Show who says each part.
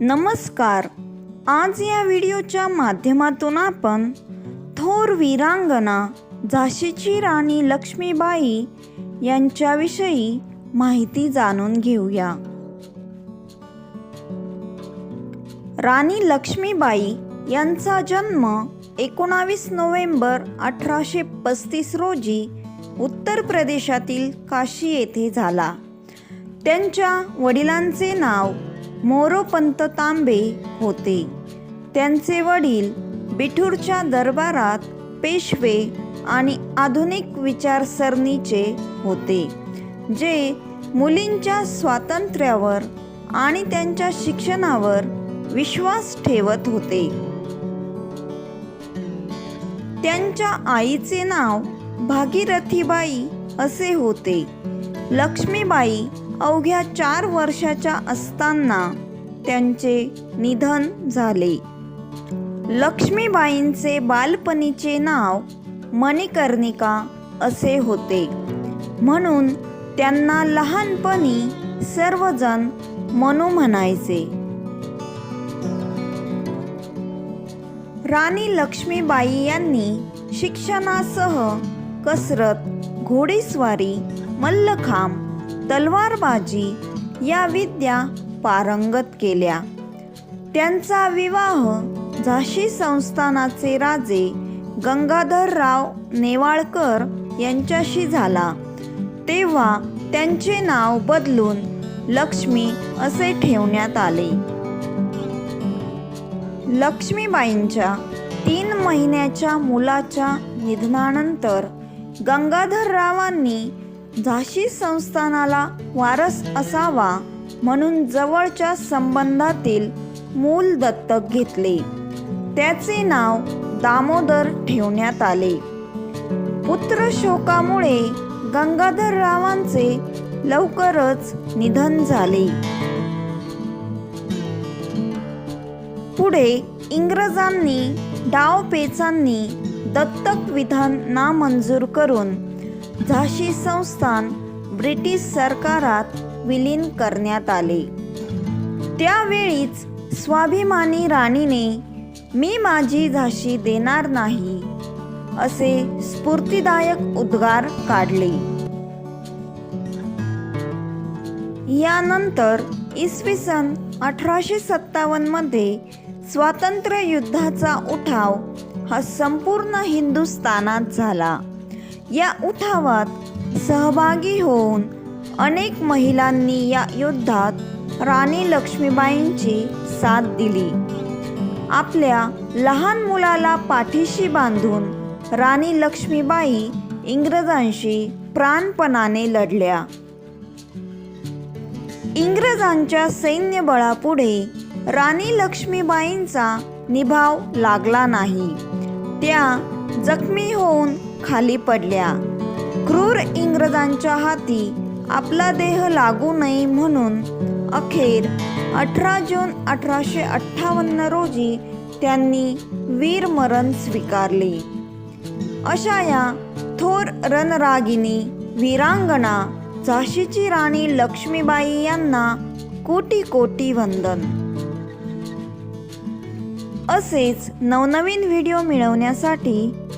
Speaker 1: नमस्कार. आज या व्हिडिओच्या माध्यमातून आपण थोर वीरांगना झाशीची राणी लक्ष्मीबाई यांच्याविषयी माहिती जाणून घेऊया. राणी लक्ष्मीबाई यांचा जन्म एकोणावीस नोव्हेंबर अठराशे पस्तीस रोजी उत्तर प्रदेशातील काशी येथे झाला. त्यांच्या वडिलांचे नाव मोरोपंत तांबे होते. त्यांचे वडील बिठूरच्या दरबारात पेशवे आणि आधुनिक विचारसरणीचे होते जे मुलींच्या स्वातंत्र्यावर आणि त्यांच्या शिक्षणावर विश्वास ठेवत होते. त्यांच्या आईचे नाव भागीरथीबाई असे होते. लक्ष्मीबाई अवघ्या चार वर्षाच्या असताना त्यांचे निधन झाले. लक्ष्मीबाईंचे बालपणीचे नाव मणिकर्णिका असे होते. म्हणून त्यांना लहानपणी सर्वजण मनू म्हणायचे. राणी लक्ष्मीबाई यांनी शिक्षणासह कसरत घोडेस्वारी मल्लखांब तलवारबाजी या विद्या पारंगत केल्या. त्यांचा विवाह झाशी संस्थानाचे राजे गंगाधरराव नेवाळकर यांच्याशी झाला. तेव्हा त्यांचे नाव बदलून लक्ष्मी असे ठेवण्यात आले. लक्ष्मीबाईंच्या तीन महिन्याच्या मुलाच्या निधनानंतर गंगाधररावांनी झाशी संस्थानाला वारस असावा म्हणून जवळच्या संबंधातील मूल दत्तक घेतले. त्याचे नाव दामोदर ठेवण्यात आले. पुत्र शोकामुळे गंगाधररावांचे लवकरच निधन झाले. पुढे इंग्रजांनी डावपेचांनी दत्तक विधान नामंजूर करून झाशी संस्थान ब्रिटिश सरकारात विलीन करण्यात आले. त्यावेळीच स्वाभिमानी राणीने मी माझी झाशी देणार नाही असे स्फूर्तिदायक उद्गार काढले. यानंतर इसवी सन अठराशे सत्तावन्नमध्ये स्वातंत्र्य युद्धाचा उठाव हा संपूर्ण हिंदुस्थानात झाला. या उठावात सहभागी होऊन अनेक महिलांनी या युद्धात राणी लक्ष्मीबाईंची साथ दिली. आपल्या लहान मुलाला पाठीशी बांधून राणी लक्ष्मीबाई इंग्रजांशी प्राणपणाने लढल्या. इंग्रजांच्या सैन्यबळापुढे राणी लक्ष्मीबाईंचा निभाव लागला नाही. त्या जखमी होऊन खाली पडल्या. क्रूर इंग्रजांच्या हाती आपला देह लागू नये म्हणून अखेर अठरा जून अठराशे अठ्ठावन्न रोजी त्यांनी वीरमरण स्वीकारले. अशा या थोर रणरागिनी वीरांगणा झाशीची राणी लक्ष्मीबाई यांना कोटी कोटी वंदन. असेच नवनवीन व्हिडिओ मिळवण्यासाठी